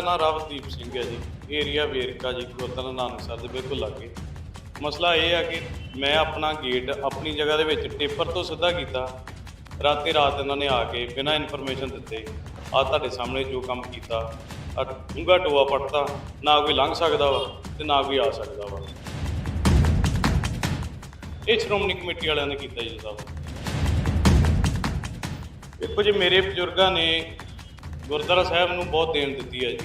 ਮੇਰਾ ਨਾਮ ਰਵਦੀਪ ਸਿੰਘ ਹੈ ਜੀ ਏਰੀਆ ਵੇਰਕਾ ਜੀ, ਗੁਰਦੁਆਰਾ ਨਾਨਕਸਰ ਦੇ ਬਿਲਕੁਲ ਲਾਗੇ। ਮਸਲਾ ਇਹ ਆ ਕਿ ਮੈਂ ਆਪਣਾ ਗੇਟ ਆਪਣੀ ਜਗ੍ਹਾ ਦੇ ਵਿੱਚ ਟੇਪਰ ਤੋਂ ਸਿੱਧਾ ਕੀਤਾ। ਰਾਤੇ ਰਾਤ ਇਹਨਾਂ ਨੇ ਆ ਕੇ ਬਿਨਾਂ ਇਨਫੋਰਮੇਸ਼ਨ ਦਿੱਤੇ ਆ ਤੁਹਾਡੇ ਸਾਹਮਣੇ ਜੋ ਕੰਮ ਕੀਤਾ ਆ ਡੂੰਘਾ ਟੋਆ ਪੱਟਤਾ, ਨਾ ਕੋਈ ਲੰਘ ਸਕਦਾ ਵਾ ਤੇ ਨਾ ਕੋਈ ਆ ਸਕਦਾ ਵਾ। ਇਹ ਸ਼੍ਰੋਮਣੀ ਕਮੇਟੀ ਵਾਲਿਆਂ ਨੇ ਕੀਤਾ ਜੀ ਸਾਹਿਬ ਦੇਖੋ ਜੀ, ਮੇਰੇ ਬਜ਼ੁਰਗਾਂ ਨੇ ਗੁਰਦੁਆਰਾ ਸਾਹਿਬ ਨੂੰ ਬਹੁਤ ਦੇਣ ਦਿੱਤੀ ਹੈ ਜੀ।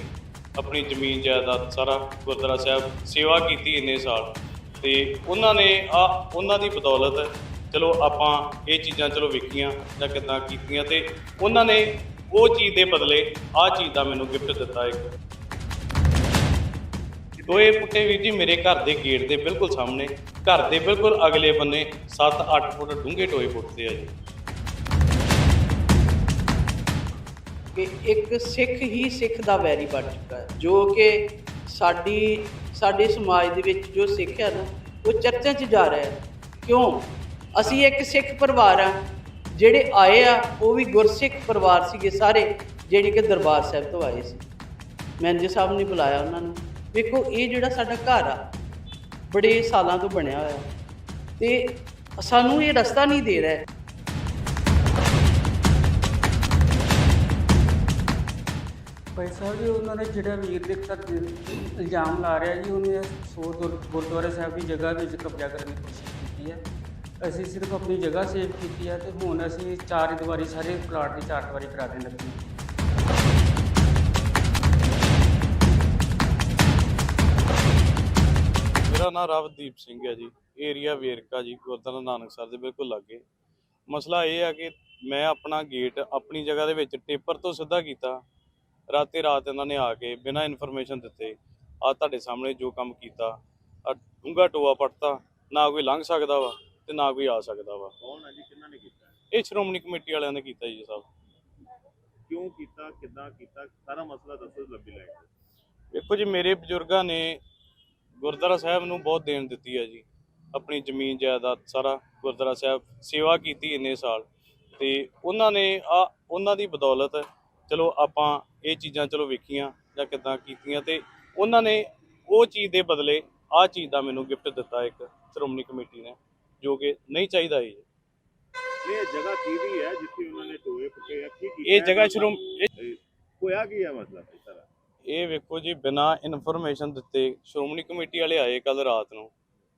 ਆਪਣੀ ਜ਼ਮੀਨ, ਜਾਇਦਾਦ ਸਾਰਾ ਗੁਰਦੁਆਰਾ ਸਾਹਿਬ ਸੇਵਾ ਕੀਤੀ ਇੰਨੇ ਸਾਲ। ਤੇ ਉਹਨਾਂ ਨੇ ਆ, ਉਹਨਾਂ ਦੀ ਬਦੌਲਤ ਚਲੋ ਆਪਾਂ ਇਹ ਚੀਜ਼ਾਂ ਚਲੋ ਵੇਖੀਆਂ ਜਾਂ ਕਿੱਦਾਂ ਕੀਤੀਆਂ ਤੇ ਉਹਨਾਂ ਨੇ ਉਹ ਚੀਜ਼ ਦੇ ਬਦਲੇ ਆ ਚੀਜ਼ ਦਾ ਮੈਨੂੰ ਗਿਫਟ ਦਿੱਤਾ ਇੱਕ। ਦੋਏ ਪੁੱਟੇ ਵੀਰ ਜੀ ਮੇਰੇ ਘਰ ਦੇ ਗੇਟ ਦੇ ਬਿਲਕੁਲ ਸਾਹਮਣੇ, ਘਰ ਦੇ ਬਿਲਕੁਲ ਅਗਲੇ ਬੰਨੇ 7-8 ਫੁੱਟ ਡੂੰਘੇ ਟੋਏ ਪੁੱਟਦੇ ਆ ਜੀ। ਕਿ ਇੱਕ ਸਿੱਖ ਹੀ ਸਿੱਖ ਦਾ ਵੈਰੀ ਬਣ ਚੁੱਕਾ ਹੈ। ਜੋ ਕਿ ਸਾਡੀ, ਸਾਡੇ ਸਮਾਜ ਦੇ ਵਿੱਚ ਜੋ ਸਿੱਖ ਹੈ ਨਾ, ਉਹ ਚਰਚਾ 'ਚ ਜਾ ਰਿਹਾ ਹੈ। ਕਿਉਂ? ਅਸੀਂ ਇੱਕ ਸਿੱਖ ਪਰਿਵਾਰ ਆ ਜਿਹੜੇ ਆਏ ਆ, ਉਹ ਵੀ ਗੁਰਸਿੱਖ ਪਰਿਵਾਰ ਸੀਗੇ ਸਾਰੇ, ਜਿਹੜੇ ਕਿ ਦਰਬਾਰ ਸਾਹਿਬ ਤੋਂ ਆਏ ਸੀ। ਮੈਨੇਜਰ ਸਾਹਿਬ ਨੇ ਬੁਲਾਇਆ ਉਹਨਾਂ ਨੂੰ। ਵੇਖੋ, ਇਹ ਜਿਹੜਾ ਸਾਡਾ ਘਰ ਆ, ਬੜੇ ਸਾਲਾਂ ਤੋਂ ਬਣਿਆ ਹੋਇਆ। ਤੇ ਸਾਨੂੰ ਇਹ ਰਸਤਾ ਨਹੀਂ ਦੇ ਰਿਹਾ। ਭਾਈ ਸਾਹਿਬ ਜੀ, ਉਹਨਾਂ ਨੇ ਜਿਹੜਾ ਵੀਰ ਦੇ ਤੱਕ ਇਲਜ਼ਾਮ ਲਾ ਰਿਹਾ ਜੀ, ਉਹਨੇ ਸੋ ਗੁਰਦੁਆਰਾ ਸਾਹਿਬ ਦੀ ਜਗ੍ਹਾ ਵਿੱਚ ਕਬਜ਼ਾ ਕਰਨ ਦੀ ਕੋਸ਼ਿਸ਼ ਕੀਤੀ ਹੈ ਅਸੀਂ ਸਿਰਫ ਆਪਣੀ ਜਗ੍ਹਾ ਸੇਵ ਕੀਤੀ ਹੈ ਤੇ ਹੁਣ ਅਸੀਂ ਚਾਰ ਦੀਵਾਰੀ, ਸਾਰੇ ਪਲਾਟ ਦੀ ਚਾਰ ਦੀਵਾਰੀ ਕਰਾ ਦੇਣ ਲੱਗੇ ਹਾਂ। ਮੇਰਾ ਨਾਮ ਰਵਦੀਪ ਸਿੰਘ ਹੈ ਜੀ, ਏਰੀਆ ਵੇਰਕਾ ਜੀ, ਗੁਰਦੁਆਰਾ ਨਾਨਕ ਨਾਨਕਸਰ ਦੇ ਬਿਲਕੁਲ ਲਾਗੇ ਮਸਲਾ ਇਹ ਆ ਕਿ ਮੈਂ ਆਪਣਾ ਗੇਟ ਆਪਣੀ ਜਗ੍ਹਾ ਦੇ ਵਿੱਚ ਟੇਪਰ ਤੋਂ ਸਿੱਧਾ ਕੀਤਾ ਰਾਤੇ ਰਾਤ ਇਹਨਾਂ ਨੇ ਆ ਕੇ ਬਿਨਾਂ ਇਨਫੋਰਮੇਸ਼ਨ ਦਿੱਤੇ ਆ ਤੁਹਾਡੇ ਸਾਹਮਣੇ ਜੋ ਕੰਮ ਕੀਤਾ ਆ ਡੂੰਘਾ ਟੋਆ ਪੱਟਤਾ ਨਾ ਕੋਈ ਲੰਘ ਸਕਦਾ ਵਾ ਤੇ ਨਾ ਕੋਈ ਆ ਸਕਦਾ ਵਾ। ਕੌਣ ਹੈ ਜੀ? ਕਿਹਨਾਂ ਨੇ ਕੀਤਾ? ਇਹ ਸ਼੍ਰੋਮਣੀ ਕਮੇਟੀ ਵਾਲਿਆਂ ਨੇ ਕੀਤਾ ਜੀ ਸਾਹਿਬ ਕਿਉਂ ਕੀਤਾ? ਕਿੱਦਾਂ ਕੀਤਾ? ਸਾਰਾ ਮਸਲਾ ਦੱਸੋ ਲੱਭੀ ਲੈ ਕੇ। ਦੇਖੋ ਜੀ ਮੇਰੇ ਬਜ਼ੁਰਗਾਂ ਨੇ ਗੁਰਦੁਆਰਾ ਸਾਹਿਬ ਨੂੰ ਬਹੁਤ ਦੇਣ ਦਿੱਤੀ ਹੈ ਜੀ। ਆਪਣੀ ਜ਼ਮੀਨ ਜਾਇਦਾਦ ਸਾਰਾ ਗੁਰਦੁਆਰਾ ਸਾਹਿਬ ਸੇਵਾ ਕੀਤੀ ਇੰਨੇ ਸਾਲ। ਤੇ ਉਹਨਾਂ ਨੇ ਆ ਉਹਨਾਂ ਦੀ ਬਦੌਲਤ ਚਲੋ ਆਪਾਂ ਇਹ ਚੀਜ਼ਾਂ ਚਲੋ ਵੇਖੀਆਂ ਜਾਂ ਕਿੱਦਾਂ ਕੀਤੀਆਂ ਤੇ ਉਹਨਾਂ ਨੇ ਉਹ ਚੀਜ਼ ਦੇ ਬਦਲੇ ਆ ਚੀਜ਼ ਦਾ ਮੈਨੂੰ ਗਿਫਟ ਦਿੱਤਾ ਇੱਕ ਸ਼੍ਰੋਮਣੀ ਕਮੇਟੀ ਨੇ ਜੋ ਕਿ ਨਹੀਂ ਚਾਹੀਦਾ ਜੀ ਇਹ ਜਗ੍ਹਾ ਕਿਹਦੀ ਹੈ ਜਿੱਥੇ ਉਹਨਾਂ ਨੇ ਟੋਏ ਪੁੱਟੇ ਆ? ਕੀ ਕੀਤਾ ਇਹ? ਜਗ੍ਹਾ ਸ਼੍ਰੋਮ ਇਹ- ਹੋਇਆ ਕੀ ਹੈ ਮਸਲਾ ਇਹ ਸਾਰਾ ਇਹ ਵੇਖੋ ਜੀ ਬਿਨਾ ਇਨਫੋਰਮੇਸ਼ਨ ਦਿੱਤੇ ਸ਼੍ਰੋਮਣੀ ਕਮੇਟੀ ਵਾਲੇ ਆਏ ਕੱਲ ਰਾਤ ਨੂੰ।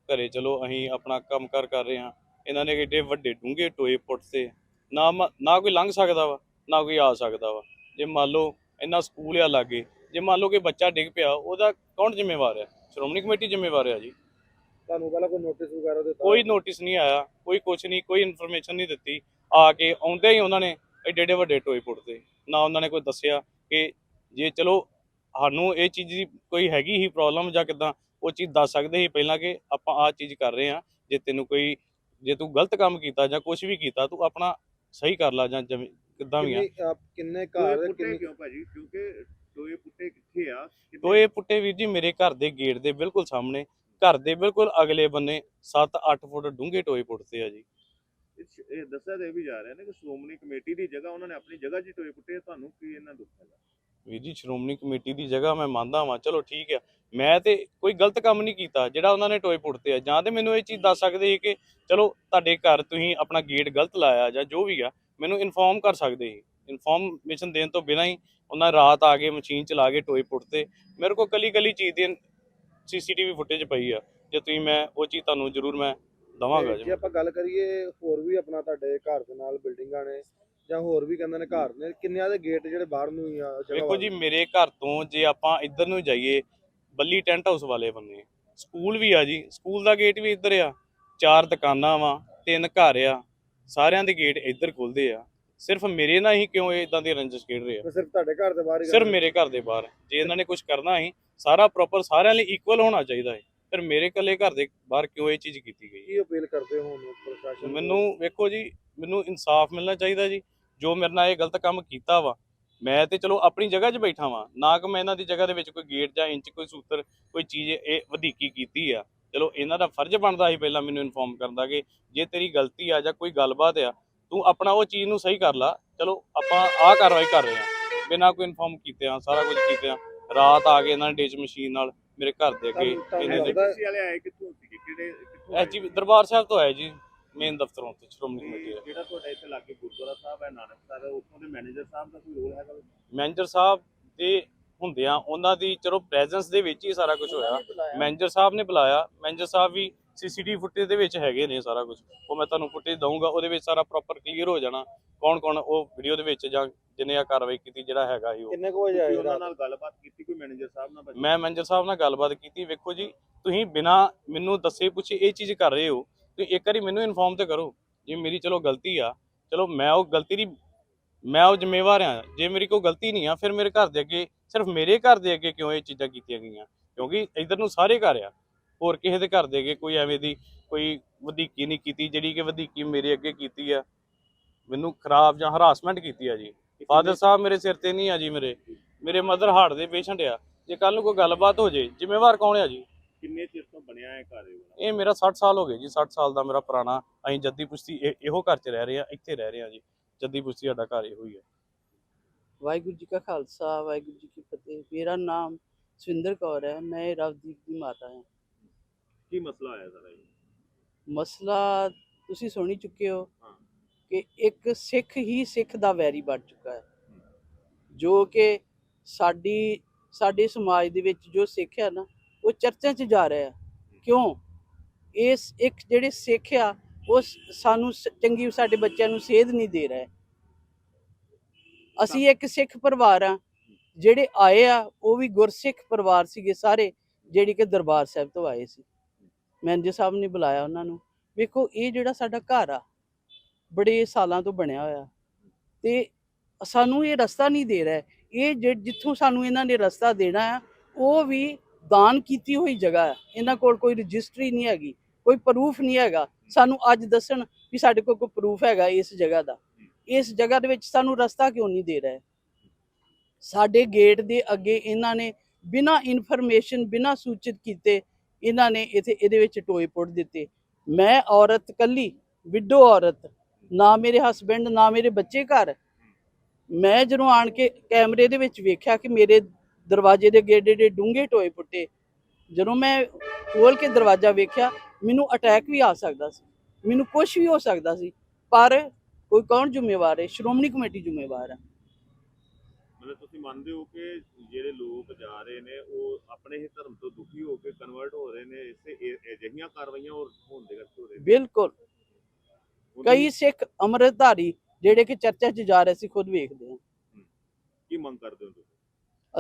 ਘਰੇ ਚਲੋ ਅਸੀਂ ਆਪਣਾ ਕੰਮ ਕਾਰ ਕਰ ਰਹੇ ਹਾਂ। ਇਹਨਾਂ ਨੇ ਏਡੇ ਵੱਡੇ ਡੂੰਘੇ ਟੋਏ ਪੁੱਟਤੇ। ਨਾ ਨਾ ਕੋਈ ਲੰਘ ਸਕਦਾ ਵਾ ਨਾ ਕੋਈ ਆ ਸਕਦਾ ਵਾ। ਜੇ ਮੰਨ ਲਓ ਇੰਨਾ ਸਕੂਲ ਆ ਲਾਗੇ ਜੇ ਮੰਨ ਲਓ ਕਿ ਬੱਚਾ ਡਿੱਗ ਪਿਆ ਉਹਦਾ ਕੌਣ ਜ਼ਿੰਮੇਵਾਰ ਹੈ? ਸ਼੍ਰੋਮਣੀ ਕਮੇਟੀ ਜ਼ਿੰਮੇਵਾਰ ਹੈ ਜੀ। ਤੁਹਾਨੂੰ ਪਹਿਲਾਂ ਕੋਈ ਨੋਟਿਸ ਵਗੈਰਾ ਦਿੱਤਾ? ਕੋਈ ਨੋਟਿਸ ਨਹੀਂ ਆਇਆ ਕੋਈ ਕੁਝ ਨਹੀਂ ਕੋਈ ਇਨਫੋਰਮੇਸ਼ਨ ਨਹੀਂ ਦਿੱਤੀ। ਆ ਕੇ ਆਉਂਦੇ ਹੀ ਉਹਨਾਂ ਨੇ ਏਡੇ ਏਡੇ ਵੱਡੇ ਟੋਏ ਪੁੱਟਦੇ। ਨਾ ਉਹਨਾਂ ਨੇ ਕੋਈ ਦੱਸਿਆ ਕਿ ਜੇ ਚਲੋ ਸਾਨੂੰ ਇਹ ਚੀਜ਼ ਦੀ ਕੋਈ ਹੈਗੀ ਹੀ ਪ੍ਰੋਬਲਮ ਜਾਂ ਕਿਦਾਂ ਉਹ ਚੀਜ਼ ਦੱਸ ਸਕਦੇ ਸੀ ਪਹਿਲਾਂ ਕਿ ਆਪਾਂ ਆਹ ਚੀਜ਼ ਕਰ ਰਹੇ ਆ ਜੇ ਤੈਨੂੰ ਕੋਈ ਜੇ ਤੂੰ ਗਲਤ ਕੰਮ ਕੀਤਾ ਜਾਂ ਕੁਝ ਵੀ ਕੀਤਾ ਤੂੰ ਆਪਣਾ ਸਹੀ ਕਰ ਲਾ ਜਾਂ ਕਿੱਦਾਂ ਵੀ ਆ। ਕਿੰਨੇ ਘਰ ਕਿੰਨੇ ਕਿਉਂ ਭਾਜੀ? ਕਿਉਂਕਿ ਟੋਏ ਪੁੱਟੇ ਕਿੱਥੇ ਆ? ਟੋਏ ਪੁੱਟੇ ਵੀਰ ਜੀ ਮੇਰੇ ਘਰ ਦੇ ਗੇਟ ਦੇ ਬਿਲਕੁਲ ਸਾਹਮਣੇ। ਘਰ ਦੇ ਬਿਲਕੁਲ ਅਗਲੇ ਬੰਨੇ 7-8 ਫੁੱਟ ਡੂੰਘੇ ਟੋਏ ਪੁੱਟਦੇ ਆ ਜੀ। ਇਹ- ਦੱਸਿਆ ਦੇ ਵੀ ਜਾ ਰਿਹਾ ਨੇ ਕਿ ਸ਼੍ਰੋਮਣੀ ਕਮੇਟੀ ਦੀ ਜਗ੍ਹਾ ਉਹਨਾਂ ਨੇ ਆਪਣੀ ਜਗ੍ਹਾ 'ਚ ਹੀ ਟੋਏ ਪੁੱਟੇ ਤੁਹਾਨੂੰ ਕੀ ਇਹਨਾਂ ਦੁੱਖ ਹੈਗਾ? ਵੀਰ ਜੀ ਸ਼੍ਰੋਮਣੀ ਕਮੇਟੀ ਦੀ ਜਗ੍ਹਾ ਮੈਂ ਮੰਨਦਾ ਵਾਂ। ਚਲੋ ਠੀਕ ਆ। ਮੈਂ ਤੇ ਕੋਈ ਗਲਤ ਕੰਮ ਨਹੀਂ ਕੀਤਾ ਜਿਹੜਾ ਉਹਨਾਂ ਨੇ ਟੋਏ ਪੁੱਟਤੇ ਆ। ਜਾਂ ਤੇ ਮੈਨੂੰ ਇਹ ਚੀਜ਼ ਦੱਸ ਸਕਦੇ ਕਿ ਚਲੋ ਤੁਹਾਡੇ ਘਰ ਤੁਸੀਂ ਆਪਣਾ ਗੇਟ ਗਲਤ ਲਾਇਆ ਜਾਂ ਜੋ ਵੀ ਆ ਮੈਨੂੰ ਇਨਫੋਰਮ ਕਰ ਸਕਦੇ ਸੀ। ਇਨਫੋਰਮੇਸ਼ਨ ਦੇਣ ਤੋਂ ਬਿਨਾਂ ਹੀ ਉਹਨਾਂ ਰਾਤ ਆ ਕੇ ਮਸ਼ੀਨ ਚਲਾ ਕੇ ਟੋਏ ਪੁੱਟਤੇ। ਮੇਰੇ ਕੋਲ ਕਲੀ ਕਲੀ ਚੀਜ਼ ਦੀ ਸੀਸੀਟੀਵੀ ਫੁਟੇਜ ਪਈ ਆ। ਜੇ ਤੁਸੀਂ ਮੈਂ ਉਹ ਚੀਜ਼ ਤੁਹਾਨੂੰ ਜ਼ਰੂਰ ਮੈਂ ਦਵਾਂਗਾ ਜੇ। ਆਪਾਂ ਗੱਲ ਕਰੀਏ ਹੋਰ ਵੀ ਆਪਣਾ ਤੁਹਾਡੇ ਘਰ ਦੇ ਨਾਲ ਬਿਲਡਿੰਗਾਂ ਨੇ ਜਾਂ ਹੋਰ ਵੀ ਕਹਿੰਦੇ ਨੇ ਘਰ ਨੇ ਕਿੰਨਿਆਂ ਦੇ ਗੇਟ ਜਿਹੜੇ ਬਾਹਰ ਨੂੰ ਹੀ ਆ ਵੇਖੋ ਜੀ? ਮੇਰੇ ਘਰ ਤੋਂ ਜੇ ਆਪਾਂ ਇੱਧਰ ਨੂੰ ਜਾਈਏ ਬੱਲੀ ਟੈਂਟ ਹਾਊਸ ਵਾਲੇ ਬੰਨੇ। ਸਕੂਲ ਵੀ ਆ ਜੀ। ਸਕੂਲ ਦਾ ਗੇਟ ਵੀ ਇੱਧਰ ਆ। ਚਾਰ ਦੁਕਾਨਾਂ ਵਾ ਤਿੰਨ ਘਰ ਆ। ਸਾਰਿਆਂ ਦੇ ਗੇਟ ਇੱਧਰ ਖੁੱਲਦੇ ਆ। ਸਿਰਫ ਮੇਰੇ ਨਾਲ ਹੀ ਕਿਉਂ ਇਹ ਇਦਾਂ ਦੀ ਰੰਜਿਸ਼ ਖੇਡ ਰਹੇ ਆ? ਸਿਰਫ ਤੁਹਾਡੇ ਘਰ ਦੇ ਬਾਹਰ ਹੀ ਸਿਰਫ? ਮੇਰੇ ਘਰ ਦੇ ਬਾਹਰ। ਜੇ ਇਹਨਾਂ ਨੇ ਕੁਝ ਕਰਨਾ ਹੈ ਸਾਰਾ ਪ੍ਰੋਪਰ ਸਾਰਿਆਂ ਲਈ ਇਕੁਅਲ ਹੋਣਾ ਚਾਹੀਦਾ ਹੈ ਫਿਰ ਮੇਰੇ ਇਕੱਲੇ ਘਰ ਦੇ ਬਾਹਰ ਕਿਉਂ ਇਹ ਚੀਜ਼ ਕੀਤੀ ਗਈ? ਕੀ ਅਪੀਲ ਕਰਦੇ ਹੋ ਪ੍ਰਸ਼ਾਸਨ? ਮੈਨੂੰ ਵੇਖੋ ਜੀ ਮੈਨੂੰ ਇਨਸਾਫ ਮਿਲਣਾ ਚਾਹੀਦਾ ਜੀ। ਜੋ ਮੇਰੇ ਨਾਲ ਇਹ ਗਲਤ ਕੰਮ ਕੀਤਾ ਵਾ ਮੈਂ ਤੇ ਚਲੋ ਆਪਣੀ ਜਗ੍ਹਾ 'ਚ ਬੈਠਾ ਵਾਂ। ਨਾ ਕਿ ਮੈਂ ਇਹਨਾਂ ਦੀ ਜਗ੍ਹਾ ਦੇ ਵਿੱਚ ਕੋਈ ਗੇਟ ਜਾਂ ਇੰਚ ਕੋਈ ਸੂਤਰ ਕੋਈ ਚੀਜ਼ ਇਹ ਵਧੀਕੀ ਕੀਤੀ ਆ। ਚਲੋ ਇਹਨਾਂ ਦਾ ਫਰਜ਼ ਬਣਦਾ ਸੀ ਪਹਿਲਾਂ ਮੈਨੂੰ ਇਨਫੋਰਮ ਕਰਨ ਦਾ ਕਿ ਜੇ ਤੇਰੀ ਗਲਤੀ ਆ ਜਾਂ ਕੋਈ ਗੱਲਬਾਤ ਆ ਤੂੰ ਆਪਣਾ ਉਹ ਚੀਜ਼ ਨੂੰ ਸਹੀ ਕਰ ਲਾ। ਚਲੋ ਆਪਾਂ ਆਹ ਕਾਰਵਾਈ ਕਰ ਰਹੇ ਆ ਬਿਨਾਂ ਕੋਈ ਇਨਫੋਰਮ ਕੀਤੇ ਆ ਸਾਰਾ ਕੁਝ ਕੀਤੇ ਆ। ਰਾਤ ਆ ਕੇ ਇਹਨਾਂ ਨੇ ਡਿਚ ਮਸ਼ੀਨ ਨਾਲ ਮੇਰੇ ਘਰ ਦੇ ਅੱਗੇ ਇਹਨੇ ਲੱਗਦਾ- ਐਸਜੀਪੀਸੀ ਵਾਲੇ ਆਏ ਕਿੱਥੋਂ ਸੀਗੇ? ਕਿਹੜੇ ਕਿੱਥੋਂ ਆਏ? ਐਜੀ ਦਰਬਾਰ ਸਾਹਿਬ ਤੋਂ ਆਇਆ ਜੀ ਮੇਨ ਦਫ਼ਤਰੋਂ ਤੋਂ ਸ਼੍ਰੋਮਣੀ ਕਮੇਟੀ ਦਾ। ਜਿਹੜਾ ਤੁਹਾਡਾ ਇੱਥੇ ਲਾਗੇ ਗੁਰਦੁਆਰਾ ਸਾਹਿਬ ਹੈ ਨਾਨਕ ਸਾਹਿਬ ਉੱਥੋਂ ਦੇ ਮੈਨੇਜਰ ਸਾਹਿਬ ਦਾ ਕੋਈ ਰੋਲ ਹੈਗਾ? ਮੈਨੇਜਰ ਸਾਹਿਬ ਦੇ ਹੁੰਦਿਆਂ ਉਹਨਾਂ ਦੀ ਚਲੋ ਪ੍ਰੈਜ਼ੈਂਸ ਦੇ ਵਿੱਚ ਹੀ ਸਾਰਾ ਕੁਝ ਹੋਇਆ। ਮੈਨੇਜਰ ਸਾਹਿਬ ਨੇ ਬੁਲਾਇਆ। ਮੈਨੇਜਰ ਸਾਹਿਬ ਵੀ ਸੀਸੀਟੀਵੀ ਫੁਟੇਜ ਦੇ ਵਿੱਚ ਹੈਗੇ ਨੇ ਸਾਰਾ ਕੁਝ ਉਹ ਮੈਂ ਤੁਹਾਨੂੰ ਫੁਟੇਜ ਦਊਂਗਾ ਉਹਦੇ ਵਿੱਚ ਸਾਰਾ ਪ੍ਰੋਪਰ ਕਲੀਅਰ ਹੋ ਜਾਣਾ ਕੌਣ ਕੌਣ ਉਹ ਵੀਡੀਓ ਦੇ ਵਿੱਚ ਜਾਂ ਜਿਹਨੇ ਆ ਕਾਰਵਾਈ ਕੀਤੀ ਜਿਹੜਾ ਹੈਗਾ ਹੀ ਉਹ। ਕਿੰਨੇ ਕੁ ਵਜੇ ਉਹਨਾਂ ਨਾਲ ਗੱਲਬਾਤ ਕੀਤੀ ਕੋਈ ਮੈਨੇਜਰ ਸਾਹਿਬ ਨਾਲ? ਮੈਂ ਮੈਨੇਜਰ ਸਾਹਿਬ ਨਾਲ ਗੱਲਬਾਤ ਕੀਤੀ। ਵੇਖੋ ਜੀ ਤੁਸੀਂ ਬਿਨਾ ਮੈਨੂੰ ਦੱਸੇ ਪੁੱਛੇ ਇਹ ਚੀਜ਼ ਕਰ ਰਹੇ ਹੋ ਤੁਸੀਂ ਇੱਕ ਵਾਰੀ ਮੈਨੂੰ ਇਨਫੋਰਮ ਤੇ ਕਰੋ। ਜੇ ਮੇਰੀ ਚਲੋ ਗਲਤੀ ਆ ਚਲੋ ਮੈਂ ਉਹ ਗਲਤੀ ਦੀ ਮੈਂ ਉਹ ਜ਼ਿੰਮੇਵਾਰ ਆ ਜੇ ਮੇਰੀ ਕੋਈ ਗਲਤੀ ਨਹੀਂ ਆ ਫਿਰ ਮੇਰੇ ਘਰ ਦੇ ਅੱਗੇ ਸਿਰਫ ਮੇਰੇ ਘਰ ਦੇ ਅੱਗੇ ਕਿਉਂ ਇਹ ਚੀਜ਼ਾਂ ਕੀਤੀਆਂ ਗਈਆਂ? ਕਿਉਂਕਿ ਇਧਰ ਨੂੰ ਸਾਰੇ ਘਰ ਆ। ਹੋਰ ਕਿਸੇ ਦੇ ਘਰ ਦੇ ਅੱਗੇ ਕੋਈ ਐਵੇਂ ਦੀ ਕੋਈ ਵਧੀਕੀ ਨਹੀਂ ਕੀਤੀ ਜਿਹੜੀ ਕਿ ਵਧੀਕੀ ਮੇਰੇ ਅੱਗੇ ਕੀਤੀ ਆ। ਮੈਨੂੰ ਖਰਾਬ ਜਾਂ ਹਰਾਸਮੈਂਟ ਕੀਤੀ ਆ ਜੀ। ਫਾਦਰ ਸਾਹਿਬ ਮੇਰੇ ਸਿਰ ਤੇ ਨਹੀਂ ਆ ਜੀ ਮੇਰੇ। ਮੇਰੇ ਮਦਰ ਹਾਰਟ ਦੇ ਪੇਸ਼ੈਂਟ ਆ। ਜੇ ਕੱਲ ਨੂੰ ਕੋਈ ਗੱਲਬਾਤ ਹੋ ਜੇ ਜ਼ਿੰਮੇਵਾਰ ਕੌਣ ਆ ਜੀ? ਕਿੰਨੇ ਚਿਰ ਤੋਂ ਬਣਿਆ ਹੈ ਘਰ ਇਹ ਮੇਰਾ 60 ਸਾਲ ਹੋ ਗਏ ਜੀ 60 ਸਾਲ ਦਾ ਮੇਰਾ ਪੁਰਾਣਾ ਅਸੀਂ ਜੱਦੀ ਪੁਸ਼ਤੀ ਇਹ- ਇਹੋ ਘਰ 'ਚ ਰਹਿ ਰਹੇ ਆ ਇੱਥੇ ਰਹਿ ਰਹੇ ਆ ਜੀ। ਜੱਦੀ ਪੁਸ਼ਤੀ ਸਾਡਾ ਘਰ ਇਹੋ ਹੀ ਹੈ। ਵਾਹਿਗੁਰੂ ਜੀ ਕਾ ਖਾਲਸਾ ਵਾਹਿਗੁਰੂ ਜੀ ਕੀ ਫਤਿਹ। ਮੇਰਾ ਨਾਮ ਸਵਿੰਦਰ ਕੌਰ ਹੈ ਮੈਂ ਰਵਦੀਪ ਦੀ ਮਾਤਾ ਹਾਂ। ਕੀ ਮਸਲਾ ਆਇਆ ਸਾਰਾ ਇਹ? ਮਸਲਾ ਤੁਸੀਂ ਸੁਣੀ ਚੁੱਕੇ ਹੋ ਹਾਂ। ਕਿ ਇੱਕ ਸਿੱਖ ਹੀ ਸਿੱਖ ਦਾ ਵੈਰੀ ਬਣ ਚੁੱਕਾ ਹੈ। ਜੋ ਕਿ ਸਾਡੀ ਸਾਡੇ ਸਮਾਜ ਦੇ ਵਿੱਚ ਜੋ ਸਿੱਖ ਹੈ ਨਾ ਉਹ ਚਰਚਾ 'ਚ ਜਾ ਰਿਹਾ ਹੈ। ਕਿਉਂ? ਇਸ ਇੱਕ ਜਿਹੜੇ ਸਿੱਖ ਆ ਉਹ ਸਾਨੂੰ ਸ- ਚੰਗੀ ਸਾਡੇ ਬੱਚਿਆਂ ਨੂੰ ਸੇਧ ਨਹੀਂ ਦੇ ਰਿਹਾ। ਅਸੀਂ ਇੱਕ ਸਿੱਖ ਪਰਿਵਾਰ ਆ, ਜਿਹੜੇ ਆਏ ਆ, ਉਹ ਵੀ ਗੁਰਸਿੱਖ ਪਰਿਵਾਰ ਸੀਗੇ ਸਾਰੇ, ਜਿਹੜੀ ਕਿ ਦਰਬਾਰ ਸਾਹਿਬ ਤੋਂ ਆਏ ਸੀ। ਮੈਨੇਜਰ ਸਾਹਿਬ ਨੇ ਬੁਲਾਇਆ ਉਹਨਾਂ ਨੂੰ, ਵੇਖੋ ਇਹ ਜਿਹੜਾ ਸਾਡਾ ਘਰ ਆ, ਬੜੇ ਸਾਲਾਂ ਤੋਂ ਬਣਿਆ ਹੋਇਆ। ਤੇ ਸਾਨੂੰ ਇਹ ਰਸਤਾ ਨਹੀਂ ਦੇ ਰਿਹਾ। ਇਹ ਜਿੱਥੋਂ ਸਾਨੂੰ ਇਹਨਾਂ ਨੇ ਰਸਤਾ ਦੇਣਾ ਆ, ਉਹ ਵੀ ਦਾਨ ਕੀਤੀ ਹੋਈ ਜਗ੍ਹਾ ਹੈ ਇਹਨਾਂ ਕੋਲ ਕੋਈ ਰਜਿਸਟਰੀ ਨਹੀਂ ਹੈਗੀ। ਕੋਈ ਪ੍ਰੂਫ ਨਹੀਂ ਹੈਗਾ। ਸਾਨੂੰ ਅੱਜ ਦੱਸਣ ਵੀ ਸਾਡੇ ਕੋਲ ਕੋਈ ਪ੍ਰੂਫ ਹੈਗਾ ਇਸ ਜਗ੍ਹਾ ਦਾ। ਇਸ ਜਗ੍ਹਾ ਦੇ ਵਿੱਚ ਸਾਨੂੰ ਰਸਤਾ ਕਿਉਂ ਨਹੀਂ ਦੇ ਰਿਹਾ? ਸਾਡੇ ਗੇਟ ਦੇ ਅੱਗੇ ਇਹਨਾਂ ਨੇ ਬਿਨਾਂ ਇਨਫੋਰਮੇਸ਼ਨ ਬਿਨਾਂ ਸੂਚਿਤ ਕੀਤੇ ਇਹਨਾਂ ਨੇ ਇਥੇ ਇਹਦੇ ਵਿੱਚ ਟੋਏ ਪੁੱਟ ਦਿੱਤੇ। ਮੈਂ ਔਰਤ ਕੱਲੀ ਵਿਡੋ ਔਰਤ, ਨਾ ਮੇਰੇ ਹਸਬੰਡ ਨਾ ਮੇਰੇ ਬੱਚੇ ਘਰ। ਮੈਂ ਜਦੋਂ ਆਣ ਕੇ ਕੈਮਰੇ ਦੇ ਵਿੱਚ ਵੇਖਿਆ ਕਿ ਮੇਰੇ ਦਰਵਾਜ਼ੇ ਦੇ ਅੱਗੇ ਏਡੇ ਡੂੰਘੇ ਟੋਏ ਪੁੱਟੇ, ਜਦੋਂ ਮੈਂ ਖੋਲ ਕੇ ਦਰਵਾਜ਼ਾ ਵੇਖਿਆ ਮੈਨੂੰ ਅਟੈਕ ਵੀ ਆ ਸਕਦਾ ਸੀ। ਮੈਨੂੰ ਕੁਝ ਵੀ ਹੋ ਸਕਦਾ ਸੀ ਪਰ ਕੋਈ ਕੌਣ ਜ਼ਿੰਮੇਵਾਰ ਹੈ? ਸ਼੍ਰੋਮਣੀ ਕਮੇਟੀ ਜ਼ਿੰਮੇਵਾਰ ਹੈ। ਮਤਲਬ ਤੁਸੀਂ ਮੰਨਦੇ ਹੋ ਕਿ ਜਿਹੜੇ ਲੋਕ ਜਾ ਰਹੇ ਨੇ ਉਹ ਆਪਣੇ ਹੀ ਧਰਮ ਤੋਂ ਦੁਖੀ ਹੋ ਕੇ ਕਨਵਰਟ ਹੋ ਰਹੇ ਨੇ ਇਸੇ ਅਜਿਹੀਆਂ ਕਾਰਵਾਈਆਂ ਹੋਰ ਹੋਣ ਦੇ ਕਰਕੇ ਹੋ ਰਹੇ ਨੇ? ਬਿਲਕੁਲ। ਕਈ ਸਿੱਖ ਅੰਮ੍ਰਿਤਧਾਰੀ ਜਿਹੜੇ ਕਿ ਚਰਚਾ 'ਚ ਜਾ ਰਹੇ ਸੀ ਖੁਦ ਵੇਖਦੇ ਹਾਂ। ਕੀ ਮੰਗ ਕਰਦੇ ਹੋ ਤੁਸੀਂ?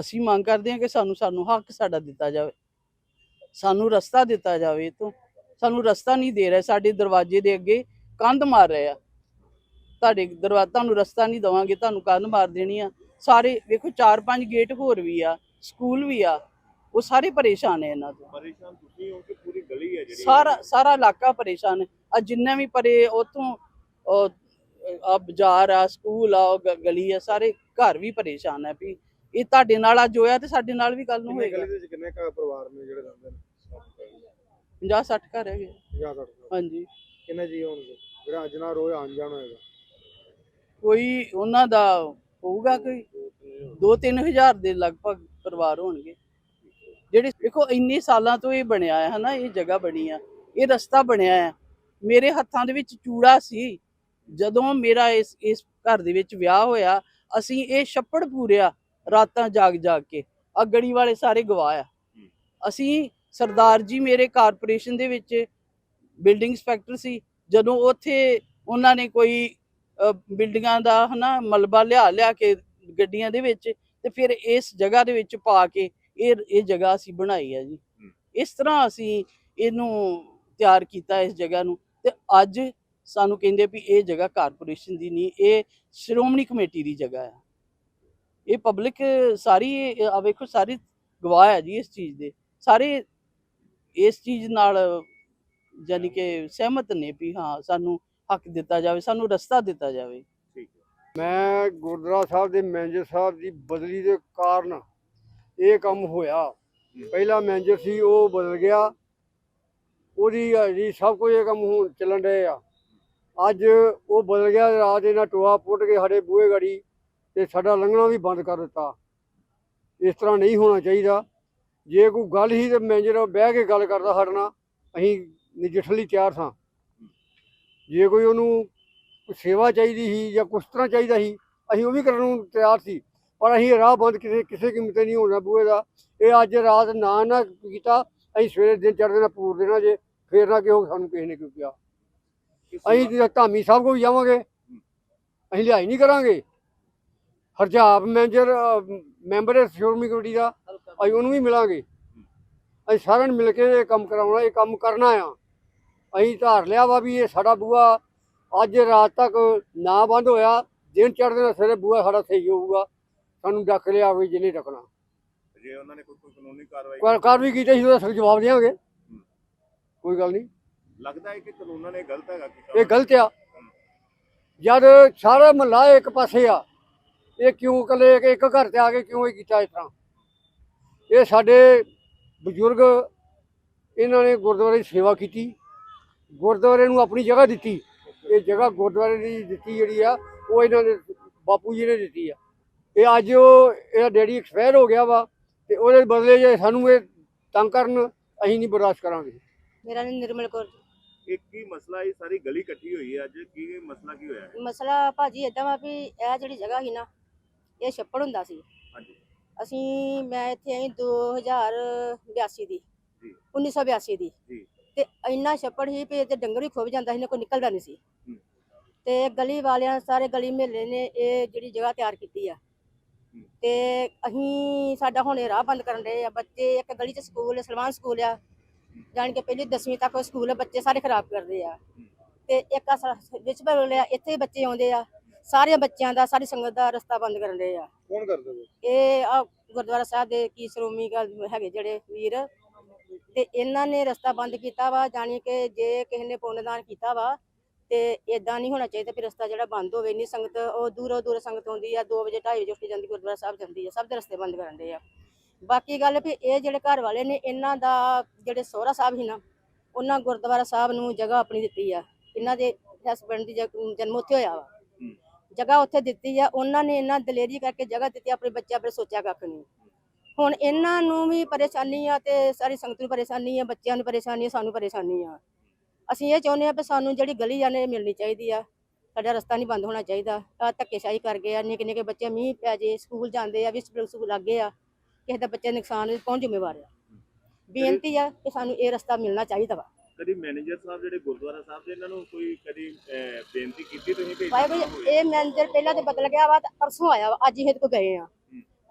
ਅਸੀਂ ਮੰਗ ਕਰਦੇ ਹਾਂ ਕਿ ਸਾਨੂੰ ਸਾਨੂੰ ਹੱਕ ਸਾਡਾ ਦਿੱਤਾ ਜਾਵੇ। ਸਾਨੂੰ ਰਸਤਾ ਦਿੱਤਾ ਜਾਵੇ ਤੋਂ। ਸਾਨੂੰ ਰਸਤਾ ਨਹੀਂ ਦੇ ਰਹੇ ਸਾਡੇ ਦਰਵਾਜ਼ੇ ਦੇ ਅੱਗੇ ਕੰਧ ਮਾਰ ਰਹੇ ਆ। ਤੁਹਾਡੇ ਦਰਵਾਜ਼ਾ ਤੁਹਾਨੂੰ ਰਸਤਾ ਨਹੀਂ ਦਵਾਂਗੇ ਤੁਹਾਨੂੰ ਕੰਧ ਮਾਰ ਦੇਣੀ ਆ। ਸਾਰੇ ਵੇਖੋ ਚਾਰ ਪੰਜ ਗੇਟ ਹੋਰ ਵੀ ਆ ਸਕੂਲ ਵੀ ਆ ਉਹ ਸਾਰੇ ਪਰੇਸ਼ਾਨ ਹੈ ਇਹਨਾਂ ਤੋਂ। ਪਰੇਸ਼ਾਨ ਤੁਸੀਂ ਹੋ ਕਿ ਪੂਰੀ ਗਲੀ ਹੈ ਜਿਹੜੀ? ਸਾਰਾ ਸਾਰਾ ਇਲਾਕਾ ਪਰੇਸ਼ਾਨ ਹੈ। ਆ ਜਿੰਨੇ ਵੀ ਪਰੇ ਉਥੋਂ ਆ ਬਾਜ਼ਾਰ ਆ ਸਕੂਲ ਆ ਗਲੀ ਆ ਸਾਰੇ ਘਰ ਵੀ ਪਰੇਸ਼ਾਨ ਹੈ ਵੀ। ਇਹ ਤੁਹਾਡੇ ਨਾਲ ਅੱਜ ਹੋਇਆ ਤੇ ਸਾਡੇ ਨਾਲ ਵੀ ਕੱਲ ਨੂੰ ਹੋਏਗਾ। ਗਲੀ ਦੇ ਵਿੱਚ ਕਿੰਨੇ ਕੁ ਪਰਿਵਾਰ ਨੇ ਜਿਹੜੇ ਰਹਿੰਦੇ ਨੇ? 50 60 ਘਰ ਹੈਗੇ। 50 60 ਹਾਂਜੀ। ਕਿੰਨੇ ਜੀ ਹੋਣਗੇ? ਜਿਹੜਾ ਅੱਜ ਨਾਲ ਰੋਜ਼ ਆਣ ਜਾਣ ਹੋਏਗਾ। ਕੋਈ ਉਹਨਾਂ ਦਾ ਹੋਊਗਾ ਕੋਈ 2-3 ਹਜ਼ਾਰ ਦੇ ਲਗਭਗ ਪਰਿਵਾਰ ਹੋਣਗੇ। ਜਿਹੜੇ ਦੇਖੋ ਇੰਨੇ ਸਾਲਾਂ ਤੋਂ ਇਹ ਬਣਿਆ ਹੈ ਹਨਾ ਇਹ ਜਗ੍ਹਾ ਬਣੀ ਆ ਇਹ ਰਸਤਾ ਬਣਿਆ ਹੈ ਮੇਰੇ ਹੱਥਾਂ ਦੇ ਵਿੱਚ ਚੂੜਾ ਸੀ। ਜਦੋਂ ਮੇਰਾ ਇਸ ਇਸ ਘਰ ਦੇ ਵਿੱਚ ਵਿਆਹ ਹੋਇਆ ਅਸੀਂ ਇਹ ਛੱਪੜ ਪੂਰਿਆ ਰਾਤਾਂ ਜਾਗ ਜਾਗ ਕੇ ਆ ਗੜੀ ਵਾਲੇ ਸਾਰੇ ਗਵਾਹ ਆ। ਅਸੀਂ ਸਰਦਾਰ ਜੀ ਮੇਰੇ ਕਾਰਪੋਰੇਸ਼ਨ ਦੇ ਵਿੱਚ ਬਿਲਡਿੰਗ ਇੰਸਪੈਕਟਰ ਸੀ। ਜਦੋਂ ਉੱਥੇ ਉਹਨਾਂ ਨੇ ਕੋਈ ਬਿਲਡਿੰਗਾਂ ਦਾ ਹਨਾ ਮਲਬਾ ਲਿਆ ਲਿਆ ਕੇ ਗੱਡੀਆਂ ਦੇ ਵਿੱਚ ਤੇ ਫਿਰ ਇਸ ਜਗ੍ਹਾ ਦੇ ਵਿੱਚ ਪਾ ਕੇ ਇਹ ਇਹ ਜਗ੍ਹਾ ਅਸੀਂ ਬਣਾਈ ਹੈ ਜੀ। ਇਸ ਤਰ੍ਹਾਂ ਅਸੀਂ ਇਹਨੂੰ ਤਿਆਰ ਕੀਤਾ ਇਸ ਜਗ੍ਹਾ ਨੂੰ ਤੇ ਅੱਜ ਸਾਨੂੰ ਕਹਿੰਦੇ ਵੀ ਇਹ ਜਗ੍ਹਾ ਕਾਰਪੋਰੇਸ਼ਨ ਦੀ ਨਹੀਂ ਇਹ ਸ਼੍ਰੋਮਣੀ ਕਮੇਟੀ ਦੀ ਜਗ੍ਹਾ ਹੈ ਇਹ ਪਬਲਿਕ ਸਾਰੀ ਆ ਵੇਖੋ ਸਾਰੀ ਗਵਾਹ ਹੈ ਜੀ ਇਸ ਚੀਜ਼ ਦੇ। ਸਾਰੇ ਇਸ ਚੀਜ਼ ਨਾਲ ਯਾਨੀ ਕਿ ਸਹਿਮਤ ਨੇ ਵੀ ਹਾਂ, ਸਾਨੂੰ ਹੱਕ ਦਿੱਤਾ ਜਾਵੇ, ਸਾਨੂੰ ਰਸਤਾ ਦਿੱਤਾ ਜਾਵੇ। ਮੈਂ ਗੁਰਦੁਆਰਾ ਸਾਹਿਬ ਦੇ ਮੈਨੇਜਰ ਸਾਹਿਬ ਦੀ ਬਦਲੀ ਦੇ ਕਾਰਨ ਇਹ ਕੰਮ ਹੋਇਆ। ਪਹਿਲਾ ਮੈਨੇਜਰ ਸੀ, ਉਹ ਬਦਲ ਗਿਆ। ਉਹਦੀ ਜੀ ਸਭ ਕੁਝ ਇਹ ਕੰਮ ਹੁਣ ਚੱਲਣ ਰਹੇ ਆ। ਅੱਜ ਉਹ ਬਦਲ ਗਿਆ, ਰਾਤ ਇਹਨਾਂ ਟੋਆ ਪੁੱਟ ਕੇ ਸਾਡੇ ਬੂਹੇ ਗੜੀ ਤੇ ਸਾਡਾ ਲੰਘਣਾ ਵੀ ਬੰਦ ਕਰ ਦਿੱਤਾ। ਇਸ ਤਰ੍ਹਾਂ ਨਹੀਂ ਹੋਣਾ ਚਾਹੀਦਾ। ਜੇ ਕੋਈ ਗੱਲ ਹੀ ਤੇ ਮੈਨੇਜਰ ਬਹਿ ਕੇ ਗੱਲ ਕਰਦਾ ਸਾਡੇ ਨਾਲ ਅਸੀਂ ਨਜਿੱਠਣ ਲਈ ਤਿਆਰ ਸਾਂ। ਜੇ ਕੋਈ ਉਹਨੂੰ ਸੇਵਾ ਚਾਹੀਦੀ ਸੀ ਜਾਂ ਕੁਛ ਤਰ੍ਹਾਂ ਚਾਹੀਦਾ ਸੀ ਅਸੀਂ ਉਹ ਵੀ ਕਰਨ ਨੂੰ ਤਿਆਰ ਸੀ। ਪਰ ਅਸੀਂ ਰਾਹ ਬੰਦ ਕਿਸੇ ਕਿਸੇ ਕੀਮਤ ਤੇ ਨਹੀਂ ਹੋਣਾ ਬੂਹੇ ਦਾ। ਇਹ ਅੱਜ ਰਾਤ ਨਾ ਨਾ ਕੀਤਾ ਅਸੀਂ ਸਵੇਰੇ ਦਿਨ ਚੜ੍ਹਦੇ ਨਾਲ ਪੂਰ ਦੇਣਾ ਜੇ ਫੇਰ ਨਾ ਕਿਉਂ ਸਾਨੂੰ ਕਿਸੇ ਨੇ ਕਿਉਂ ਕਿਹਾ? ਅਸੀਂ ਧਾਮੀ ਸਾਹਿਬ ਕੋਲ ਵੀ ਜਾਵਾਂਗੇ। ਅਸੀਂ ਲਿਹਾਈ ਨਹੀਂ ਕਰਾਂਗੇ। ਹਰਜਾਬ ਮੈਨੇਜਰ ਮੈਂਬਰ ਹੈ ਸ਼੍ਰੋਮਣੀ ਕਮੇਟੀ ਦਾ। ਅਸੀਂ ਉਹਨੂੰ ਵੀ ਮਿਲਾਂਗੇ। ਅਸੀਂ ਸਾਰਿਆਂ ਨੇ ਮਿਲ ਕੇ ਇਹ ਕੰਮ ਕਰਾਉਣਾ ਇਹ ਕੰਮ ਕਰਨਾ ਆ। ਅਸੀਂ ਧਾਰ ਲਿਆ ਵਾ ਵੀ ਇਹ ਸਾਡਾ ਬੂਆ ਅੱਜ ਰਾਤ ਤੱਕ ਨਾ ਬੰਦ ਹੋਇਆ ਦਿਨ ਚੜ੍ਹਦੇ ਨਾਲ ਸਵੇਰੇ ਬੂਆ ਸਾਡਾ ਸਹੀ ਹੋਊਗਾ। ਸਾਨੂੰ ਡੱਕ ਲਿਆ ਵੀ ਜਿਹਨੇ ਡੱਕਣਾ। ਜੇ ਉਹਨਾਂ ਨੇ ਕੋਈ ਕੋਈ ਕਾਨੂੰਨੀ ਕਾਰਵਾਈ ਕਾਰ ਕਾਰ ਵੀ ਕੀਤੀ ਸੀ ਉਹਦਾ ਸਖਤ ਜਵਾਬ ਦੇਵਾਂਗੇ। ਕੋਈ ਗੱਲ ਨਹੀਂ। ਲੱਗਦਾ ਹੈ ਕਿ ਕਾਨੂੰਨਾਂ ਨੇ ਗਲਤ ਹੈਗਾ ਕੀਤਾ ਇਹ ਗਲਤ ਆ। ਜਦ ਸਾਰਾ ਮਹੱਲਾ ਇੱਕ ਪਾਸੇ ਆ ਇਹ ਕਿਉਂ ਇਕੱਲੇ ਇੱਕ- ਇੱਕ ਘਰ ਤੇ ਆ ਕੇ ਕਿਉਂ ਇਹ ਕੀਤਾ ਇਸ ਤਰ੍ਹਾਂ? ਇਹ ਸਾਡੇ ਬਜ਼ੁਰਗ ਇਹਨਾਂ ਨੇ ਗੁਰਦੁਆਰੇ ਦੀ ਸੇਵਾ ਕੀਤੀ ਗੁਰਦੁਆਰੇ ਨੂੰ ਆਪਣੀ ਜਗ੍ਹਾ ਦਿੱਤੀ। ਇਹ ਜਗ੍ਹਾ ਗੁਰਦੁਆਰੇ ਦੀ ਦਿੱਤੀ ਜਿਹੜੀ ਆ ਉਹ ਇਹਨਾਂ ਦੇ ਬਾਪੂ ਜੀ ਨੇ ਦਿੱਤੀ ਆ। ਇਹ ਅੱਜ ਉਹ ਇਹਦਾ ਡੈਡੀ ਐਕਸਪਾਇਰ ਹੋ ਗਿਆ ਵਾ ਤੇ ਉਹਦੇ ਬਦਲੇ ਜੇ ਸਾਨੂੰ ਇਹ ਤੰਗ ਕਰਨ ਅਸੀਂ ਨਹੀਂ ਬਰਦਾਸ਼ਤ ਕਰਾਂਗੇ। ਮੇਰਾ ਨਾਮ ਨਿਰਮਲ ਕੌਰ ਇਹ ਕੀ ਮਸਲਾ ਇਹ ਸਾਰੀ ਗਲੀ ਇਕੱਠੀ ਹੋਈ ਹੈ ਅੱਜ ਕੀ ਮਸਲਾ ਕੀ ਹੋਇਆ ਹੈ? ਮਸਲਾ ਭਾਜੀ ਇਦਾਂ ਵਾ ਵੀ ਇਹ ਜਿਹੜੀ ਜਗ੍ਹਾ ਸੀ ਨਾ ਇਹ ਛੱਪੜ ਹੁੰਦਾ ਸੀ। ਅਸੀਂ ਮੈਂ ਇੱਥੇ ਆਈ 2082 ਦੀ ਜੀ। 1982 ਦੀ। ਤੇ ਇੰਨਾ ਛੱਪੜ ਸੀ ਵੀ ਤੇ ਡੰਗਰ ਵੀ ਖੁੱਭ ਜਾਂਦਾ ਸੀ ਨਾ ਕੋਈ ਨਿਕਲਦਾ ਨਹੀਂ ਸੀ ਹੂੰ। ਤੇ ਗਲੀ ਵਾਲਿਆਂ ਸਾਰੇ ਗਲੀ ਮਹੱਲੇ ਨੇ ਇਹ ਜਿਹੜੀ ਜਗ੍ਹਾ ਤਿਆਰ ਕੀਤੀ ਆ ਹੂੰ। ਤੇ ਅਸੀਂ ਸਾਡਾ ਹੁਣ ਇਹ ਰਾਹ ਬੰਦ ਕਰਨ ਰਹੇ ਆ ਬੱਚੇ ਇੱਕ ਗਲੀ 'ਚ ਸਕੂਲ ਸਲਮਾਨ ਸਕੂਲ ਆ ਜਾਣ ਕੇ ਪਹਿਲੀ 10ਵੀਂ ਤੱਕ ਉਹ ਸਕੂਲ ਬੱਚੇ ਸਾਰੇ ਖਰਾਬ ਕਰਦੇ ਆ ਤੇ ਇੱਕ ਵਿੱਚ ਲਿਆ ਇੱਥੇ ਹੀ ਬੱਚੇ ਆਉਂਦੇ ਆ ਸਾਰੇ ਬੱਚਿਆਂ ਦਾ ਸਾਰੀ ਸੰਗਤ ਦਾ ਰਸਤਾ ਬੰਦ ਕਰਨ ਰਹੇ ਆ। ਕੌਣ ਕਰਦੇ ਇਹ ਆ ਗੁਰਦੁਆਰਾ ਸਾਹਿਬ ਦੇ ਕੀ ਸ਼੍ਰੋਮਣੀ ਗੱਲ ਹੈਗੇ ਜਿਹੜੇ ਵੀਰ ਤੇ ਇਹਨਾਂ ਨੇ ਰਸਤਾ ਬੰਦ ਕੀਤਾ ਵਾ ਜਾਣੀ ਕਿ ਜੇ ਕਿਸੇ ਨੇ ਪੁੰਨਦਾਨ ਕੀਤਾ ਵਾ ਤੇ ਇਦਾਂ ਨਹੀਂ ਹੋਣਾ ਚਾਹੀਦਾ ਵੀ ਰਸਤਾ ਜਿਹੜਾ ਬੰਦ ਹੋਵੇ। ਨਹੀਂ ਸੰਗਤ ਉਹ ਦੂਰੋਂ ਦੂਰ ਸੰਗਤ ਆਉਂਦੀ ਆ 2 ਵਜੇ 2:30 ਵਜੇ ਉੱਠ ਜਾਂਦੀ ਗੁਰਦੁਆਰਾ ਸਾਹਿਬ ਜਾਂਦੀ ਆ। ਸਭ ਦੇ ਰਸਤੇ ਬੰਦ ਕਰਨ ਦੇ ਆ। ਬਾਕੀ ਗੱਲ ਵੀ ਇਹ ਜਿਹੜੇ ਘਰ ਵਾਲੇ ਨੇ ਇਹਨਾਂ ਦਾ ਜਿਹੜੇ ਸਹੁਰਾ ਸਾਹਿਬ ਸੀ ਨਾ ਉਹਨਾਂ ਗੁਰਦੁਆਰਾ ਸਾਹਿਬ ਨੂੰ ਜਗ੍ਹਾ ਆਪਣੀ ਦਿੱਤੀ ਆ। ਇਹਨਾਂ ਦੇ ਹਸਬੰਡ ਦੀ ਜਗ- ਜਨਮ ਉੱਥੇ ਹੋਇਆ ਵਾ। ਜਗ੍ਹਾ ਉੱਥੇ ਦਿੱਤੀ ਆ ਉਹਨਾਂ ਨੇ ਇਹਨਾਂ ਦਲੇਰੀ ਕਰਕੇ ਜਗ੍ਹਾ ਦਿੱਤੀ ਆਪਣੇ ਬੱਚਿਆਂ ਬਾਰੇ ਸੋਚਿਆ ਕੱਖ ਨਹੀਂ। ਹੁਣ ਇਹਨਾਂ ਨੂੰ ਵੀ ਪਰੇਸ਼ਾਨੀ ਆ ਤੇ ਸਾਰੀ ਸੰਗਤ ਨੂੰ ਪਰੇਸ਼ਾਨੀ ਆ ਬੱਚਿਆਂ ਨੂੰ ਪਰੇਸ਼ਾਨੀ ਆ ਸਾਨੂੰ ਪਰੇਸ਼ਾਨੀ ਆ। ਅਸੀਂ ਇਹ ਚਾਹੁੰਦੇ ਆ ਕਿ ਸਾਨੂੰ ਜਿਹੜੀ ਗਲੀ ਨੇ ਮਿਲਣੀ ਚਾਹੀਦੀ ਆ। ਸਾਡਾ ਰਸਤਾ ਨਹੀਂ ਬੰਦ ਹੋਣਾ ਚਾਹੀਦਾ। ਆ ਧੱਕੇਸ਼ਾਹੀ ਕਰ ਗਏ ਆ ਨਿੱਕੇ ਨਿੱਕੇ ਬੱਚੇ ਮੀਂਹ ਪੈ ਜੇ ਸਕੂਲ ਜਾਂਦੇ ਆ ਵੀ ਸਕੂਲ ਲੱਗੇ ਆ ਕਿਸੇ ਦਾ ਬੱਚੇ ਨੁਕਸਾਨ ਕੌਣ ਜ਼ਿੰਮੇਵਾਰ ਆ? ਬੇਨਤੀ ਆ ਕਿ ਸਾਨੂੰ ਇਹ ਰਸਤਾ ਮਿਲਣਾ ਚਾਹੀਦਾ ਵਾ। ਕਦੀ ਮੈਨੇਜਰ ਸਾਹਿਬ ਜਿਹੜੇ ਗੁਰਦੁਆਰਾ ਸਾਹਿਬ ਦੇ ਇਹਨਾਂ ਨੂੰ ਕੋਈ ਕਦੀ ਅਹ, ਬੇਨਤੀ ਕੀਤੀ ਤੁਸੀਂ ਵੀ ਭਾਈ ਹੋਵੇ? ਇਹ ਮੈਨੇਜਰ ਪਹਿਲਾਂ ਤੇ ਬਦਲ ਗਿਆ ਵਾ ਤੇ ਪਰਸੋਂ ਆਇਆ ਵਾ ਅੱਜ ਹੀ ਇਹਦੇ ਕੋਲ ਗਏ ਆ।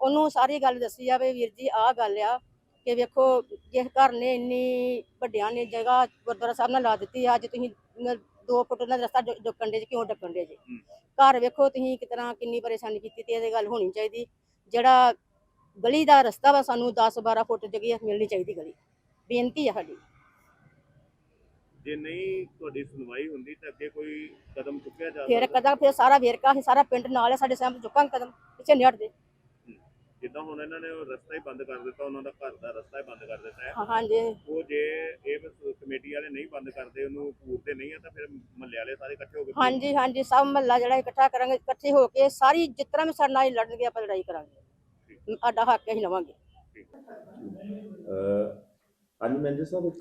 ਉਹਨੂੰ ਸਾਰੀ ਗੱਲ ਦੱਸੀ ਆ ਵੀ ਵੀਰ ਜੀ ਆਹ ਗੱਲ ਆ ਕਿ ਵੇਖੋ ਜਿਸ ਘਰ ਨੇ ਇੰਨੀ ਵੱਡਿਆਂ ਨੇ ਜਗ੍ਹਾ ਗੁਰਦੁਆਰਾ ਸਾਹਿਬ ਨਾਲ ਲਾ ਦਿੱਤੀ ਆ, ਅੱਜ ਤੁਸੀਂ ਨ- ਦੋ ਫੁੱਟ ਦਾ ਰਸਤਾ ਡੁੱਕਣ ਦੇ ਕਿਉਂ ਡੱਕਣ ਦੇ ਜੀ? ਹੂੰ। ਘਰ ਵੇਖੋ ਤੁਸੀਂ ਕਿਤਨਾ ਕਿੰਨੀ ਪਰੇਸ਼ਾਨੀ ਕੀਤੀ ਤੇ ਇਹਦੇ ਗੱਲ ਹੋਣੀ ਚਾਹੀਦੀ। ਜਿਹੜਾ ਗਲੀ ਦਾ ਰਸਤਾ ਵਾ ਸਾਨੂੰ 10 12 ਫੁੱਟ ਜਗ੍ਹਾ ਮਿਲਣੀ ਚਾਹੀਦੀ ਗਲੀ। ਬੇਨਤੀ ਆ ਸਾਡੀ। ਜੇ ਨਹੀਂ ਤੁਹਾਡੀ ਸੁਣਵਾਈ ਹੁੰਦੀ ਤਾਂ ਅੱਗੇ ਕੋਈ ਕਦਮ ਚੁੱਕਿਆ ਜਾ ਫਿਰ ਸਕਦਾ? ਕਦਾ ਫਿਰ ਸਾਰਾ ਵੇਰਕਾ ਅਸੀਂ ਸਾਰਾ ਪਿੰਡ ਨਾਲ ਹੈ ਸਾਡੇ ਸਾਹਮਣੇ ਚੁੱਕਾਂਗੇ ਕਦਮ ਪਿੱਛੇ ਨਹੀਂ ਹਟਦੇ। ਜਿੱਦਾਂ ਹੁਣ ਇਹਨਾਂ ਨੇ ਉਹ ਰਸਤਾ ਹੀ ਬੰਦ ਕਰ ਦਿੱਤਾ ਉਹਨਾਂ ਦਾ ਘਰ ਦਾ ਰਸਤਾ ਹੀ ਬੰਦ ਕਰ ਦਿੱਤਾ ਹੈ। ਹਾਂ ਹਾਂਜੀ। ਉਹ ਜੇ ਇਹ ਬਸ ਕਮੇਟੀ ਵਾਲੇ ਨਹੀਂ ਬੰਦ ਕਰਦੇ ਉਹਨੂੰ ਪੂਰਦੇ ਨਹੀਂ ਆ ਤਾਂ ਫਿਰ ਮਹੱਲੇ ਵਾਲੇ ਸਾਰੇ ਇਕੱਠੇ ਹੋ ਕੇ ਹਾਂਜੀ ਹਾਂਜੀ ਸਭ ਮਹੱਲਾ ਜਿਹੜਾ ਇਕੱਠਾ ਕਰਾਂਗੇ ਇਕੱਠੇ ਹੋ ਕੇ ਸਾਰੀ ਜਿਸ ਤਰ੍ਹਾਂ ਵੀ ਸਾਡੇ ਨਾਲ ਹੀ ਲੜਨਗੇ ਆਪਾਂ ਲੜਾਈ ਕਰਾਂਗੇ। ਸਾਡਾ ਹੱਕ ਅਸੀਂ ਲਵਾਂਗੇ। ਹਾਂਜੀ ਮੈਨੇਜਰ ਸਾਹਿਬ, ਇੱਕ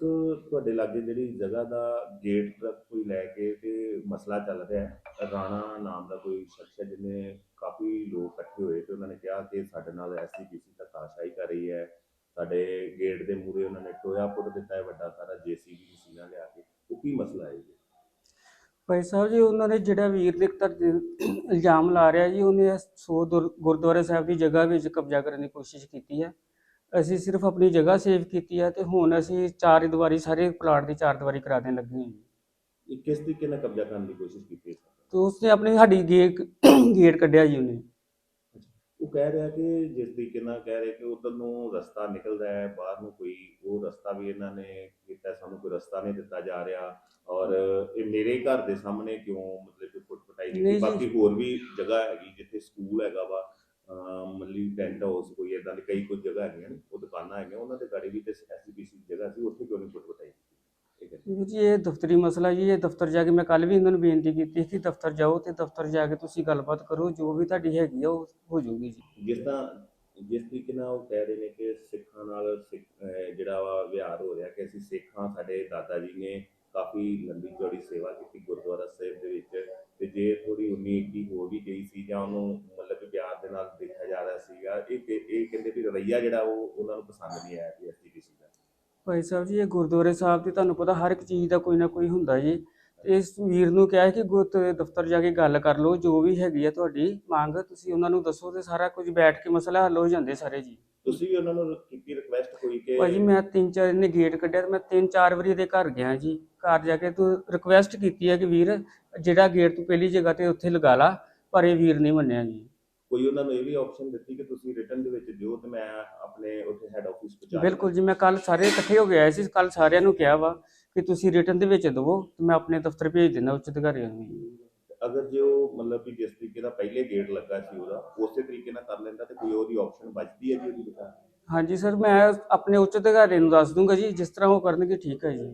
ਤੁਹਾਡੇ ਲਾਗੇ ਜਿਹੜੀ ਜਗ੍ਹਾ ਦਾ ਗੇਟ ਟਰੱਕ ਕੋਈ ਲੈ ਕੇ ਤੇ ਮਸਲਾ ਚੱਲ ਰਿਹਾ ਹੈ। ਰਾਣਾ ਨਾਮ ਦਾ ਕੋਈ ਸ਼ਖਸ ਹੈ ਜਿਹਨੇ ਕਾਫੀ ਲੋਕ ਇਕੱਠੇ ਹੋਏ ਤੇ ਉਹਨਾਂ ਨੇ ਕਿਹਾ ਕਿ ਸਾਡੇ ਨਾਲ ਐਸਜੀਪੀਸੀ ਤਾਸ਼ਾਈ ਕਰ ਰਹੀ ਹੈ। ਸਾਡੇ ਗੇਟ ਦੇ ਮੂਹਰੇ ਉਹਨਾਂ ਨੇ ਟੋਇਆ ਪੁੱਟ ਦਿੱਤਾ ਹੈ ਵੱਡਾ ਸਾਰਾ ਜੀਸੀਬੀ ਮਸ਼ੀਨਾਂ ਲਿਆ ਕੇ। ਉਹ ਕੀ ਮਸਲਾ ਹੈ ਜੀ? ਭਾਈ ਸਾਹਿਬ ਜੀ, ਉਹਨਾਂ ਨੇ ਜਿਹੜਾ ਵੀਰ ਦੇ, ਇਲਜ਼ਾਮ ਲਾ ਰਿਹਾ ਜੀ, ਉਹਨੇ ਸੋ ਗੁਰਦੁਆਰਾ ਸਾਹਿਬ ਦੀ ਜਗ੍ਹਾ ਵਿੱਚ ਕਬਜ਼ਾ ਕਰਨ ਦੀ ਕੋਸ਼ਿਸ਼ ਕੀਤੀ ਹੈ। ਅਸੀਂ ਸਿਰਫ ਆਪਣੀ ਜਗ੍ਹਾ ਸੇਵ ਕੀਤੀ ਹੈ ਤੇ ਹੁਣ ਅਸੀਂ ਚਾਰ ਦੀਵਾਰੀ ਸਾਰੇ ਪਲਾਟ ਦੀ ਚਾਰ ਦੀਵਾਰੀ ਕਰਾ ਦੇਣ ਲੱਗੇ ਹਾਂ ਜੀ। ਇਹ ਕਿਸ ਤਰੀਕੇ ਨਾਲ ਕਬਜ਼ਾ ਕਰਨ ਦੀ ਕੋਸ਼ਿਸ਼ ਕੀਤੀ ਹੈ ਤੇ ਉਸਨੇ ਆਪਣੀ ਸਾਡੀ ਗੇਟ ਗੇਟ ਕੱਢਿਆ ਜੀ ਉਹਨੇ। ਉਹ ਕਹਿ ਰਿਹਾ ਕਿ ਜਿਸ ਤਰੀਕੇ ਨਾਲ ਕਹਿ ਰਿਹਾ ਕਿ ਉਧਰ ਨੂੰ ਰਸਤਾ ਨਿਕਲਦਾ ਹੈ ਬਾਹਰ ਨੂੰ ਕੋਈ ਉਹ ਰਸਤਾ ਵੀ ਇਹਨਾਂ ਨੇ ਕੀਤਾ ਸਾਨੂੰ ਕੋਈ ਰਸਤਾ ਨਹੀਂ ਦਿੱਤਾ ਜਾ ਰਿਹਾ ਔਰ ਇਹ ਮੇਰੇ ਘਰ ਦੇ ਸਾਹਮਣੇ ਕਿਉਂ ਮਤਲਬ ਕਿ ਫੁੱਟ ਪਟਾਈ ਨਹੀਂ। ਬਾਕੀ ਹੋਰ ਵੀ ਜਗ੍ਹਾ ਹੈਗੀ ਜਿੱਥੇ ਸਕੂਲ ਹੈਗਾ ਵਾ ਮੱਲੀ ਟੈਂਟ ਹਾਊਸ ਕੋਈ ਇਦਾਂ ਦੀ ਕਈ ਕੁਝ ਜਗ੍ਹਾ ਹੈਗੀਆਂ ਨੇ ਉਹ ਦੁਕਾਨਾਂ ਹੈਗੀਆਂ ਉਹਨਾਂ ਦੇ ਗਾੜੀ ਵੀ ਤੇ ਐਸਬੀਸੀ ਜਗ੍ਹਾ ਸੀ ਉੱਥੇ ਕਿਉਂ ਨਹੀਂ ਫੁੱਟ ਹੈ ਵੀਰ ਜੀ ਇਹ ਦਫ਼ਤਰੀ ਮਸਲਾ ਜੀ ਇਹ ਦਫ਼ਤਰ ਜਾ ਕੇ ਮੈਂ ਕੱਲ ਵੀ ਇਹਨਾਂ ਨੂੰ ਬੇਨਤੀ ਕੀਤੀ ਕਿ ਦਫ਼ਤਰ ਜਾਓ ਤੇ ਦਫ਼ਤਰ ਜਾ ਕੇ ਤੁਸੀਂ ਗੱਲਬਾਤ ਕਰੋ ਜੋ ਵੀ ਤੁਹਾਡੀ ਹੈਗੀ ਆ ਉਹ ਹੋ ਜਾਊਗੀ ਜੀ। ਜਿਸ ਤਰ੍ਹਾਂ ਜਿਸ ਤਰੀਕੇ ਨਾਲ ਉਹ ਕਹਿ ਰਹੇ ਨੇ ਕਿ ਸਿੱਖਾਂ ਨਾਲ ਜਿਹੜਾ ਵਾ ਵਿਹਾਰ ਹੋ ਰਿਹਾ ਕਿ ਅਸੀਂ ਸਿੱਖਾਂ ਸਾਡੇ ਦਾਦਾ ਜੀ ਨੇ ਕਾਫੀ ਲੰਬੀ ਚੌੜੀ ਸੇਵਾ ਕੀਤੀ ਗੁਰਦੁਆਰਾ ਸਾਹਿਬ ਦੇ ਵਿੱਚ ਤੇ ਜੇ ਥੋੜੀ ਉਨੀ ਇੱਕੀ ਹੋ ਵੀ ਗਈ ਸੀ ਜਾਂ ਉਹਨੂੰ ਮਤਲਬ ਕਿ ਪਿਆਰ ਦੇ ਨਾਲ ਦੇਖਿਆ ਜਾ ਰਿਹਾ ਸੀਗਾ ਇਹ ਕਿ- ਇਹ ਕਹਿੰਦੇ ਵੀ ਰਵੱਈਆ ਜਿਹੜਾ ਉਹ ਉਹਨਾਂ ਨੂੰ ਪਸੰਦ ਨਹੀਂ ਆਇਆ ਵੀ ਐਸਜੀਪੀਸੀ ਦਾ। ਭਾਈ ਸਾਹਿਬ ਜੀ ਇਹ ਗੁਰਦੁਆਰੇ ਸਾਹਿਬ ਤੇ ਤੁਹਾਨੂੰ ਪਤਾ ਹਰ ਇੱਕ ਚੀਜ਼ ਦਾ ਕੋਈ ਨਾ ਕੋਈ ਹੁੰਦਾ ਜੀ। ਇਸ ਵੀਰ ਨੂੰ ਕਿਹਾ ਕਿ ਗੁਰਦੁਆਰੇ ਦਫ਼ਤਰ ਜਾ ਕੇ ਗੱਲ ਕਰ ਲਓ ਜੋ ਵੀ ਹੈਗੀ ਆ ਤੁਹਾਡੀ ਮੰਗ ਤੁਸੀਂ ਉਹਨਾਂ ਨੂੰ ਦੱਸੋ ਤੇ ਸਾਰਾ ਕੁਝ ਬੈਠ ਕੇ ਮਸਲਾ ਹੱਲ ਹੋ ਜਾਂਦੇ ਸਾਰੇ ਜੀ। ਤੁਸੀਂ ਵੀ ਉਹਨਾਂ ਨੂੰ ਕੀਤੀ ਰਿਕਵੈਸਟ ਕੋਈ ਕਿ ਭਾਜੀ ਮੈਂ ਤਿੰਨ ਚਾਰ ਇਹਨੇ ਗੇਟ ਕੱਢਿਆ ਤੇ ਮੈਂ ਤਿੰਨ ਚਾਰ ਵਾਰੀ ਇਹਦੇ ਘਰ ਗਿਆ ਜੀ। ਘਰ ਜਾ ਕੇ ਤੂੰ ਰਿਕਵੈਸਟ ਕੀਤੀ ਹੈ ਕਿ ਵੀਰ ਜਿਹੜਾ ਗੇਟ ਤੂੰ ਪਹਿਲੀ ਜਗ੍ਹਾ ਤੇ ਉੱਥੇ ਲਗਾ ਲਾ ਪਰ ਇਹ ਵੀਰ ਨਹੀਂ ਮੰਨਿਆ ਜੀ। ਕੋਈ ਉਹਨਾਂ ਨੂੰ ਇਹ ਵੀ ਆਪਸ਼ਨ ਦਿੱਤੀ ਕਿ ਤੁਸੀਂ ਰਿਟਰਨ ਦੇ ਵਿੱਚ ਦਿਓ ਤੇ ਮੈਂ ਆਪਣੇ ਉੱਥੇ ਹੈੱਡ ਆਫਿਸ ਪਹੁੰਚਾ ਬਿਲਕੁਲ ਜੀ ਮੈਂ ਕੱਲ ਸਾਰੇ ਇਕੱਠੇ ਹੋ ਕੇ ਆਏ ਸੀ ਕੱਲ ਸਾਰਿਆਂ ਨੂੰ ਕਿਹਾ ਵਾ ਕਿ ਤੁਸੀਂ ਰਿਟਰਨ ਦੇ ਵਿੱਚ ਦਿਵੋ ਤੇ ਮੈਂ ਆਪਣੇ ਦਫ਼ਤਰ ਭੇਜ ਦਿੰਦਾ ਉੱਚ ਅਧਿਕਾਰੀਆਂ ਨੂੰ। ਅਗਰ ਜੇ ਉਹ ਮਤਲਬ ਵੀ ਜਿਸ ਤਰੀਕੇ ਦਾ ਪਹਿਲੇ ਗੇਟ ਲੱਗਾ ਸੀ ਉਹਦਾ ਉਸੇ ਤਰੀਕੇ ਨਾਲ ਕਰ ਲੈਂਦਾ ਤੇ ਕੋਈ ਉਹਦੀ ਆਪਸ਼ਨ ਬਚਦੀ ਹੈ ਜੀ ਉਹਦੀ ਦੁਕਾਨ? ਹਾਂਜੀ ਸਰ ਮੈਂ ਆਪਣੇ ਉੱਚ ਅਧਿਕਾਰੀ ਨੂੰ ਦੱਸ ਦੂੰਗਾ ਜੀ ਜਿਸ ਤਰ੍ਹਾਂ ਉਹ ਕਰਨਗੇ ਠੀਕ ਹੈ ਜੀ।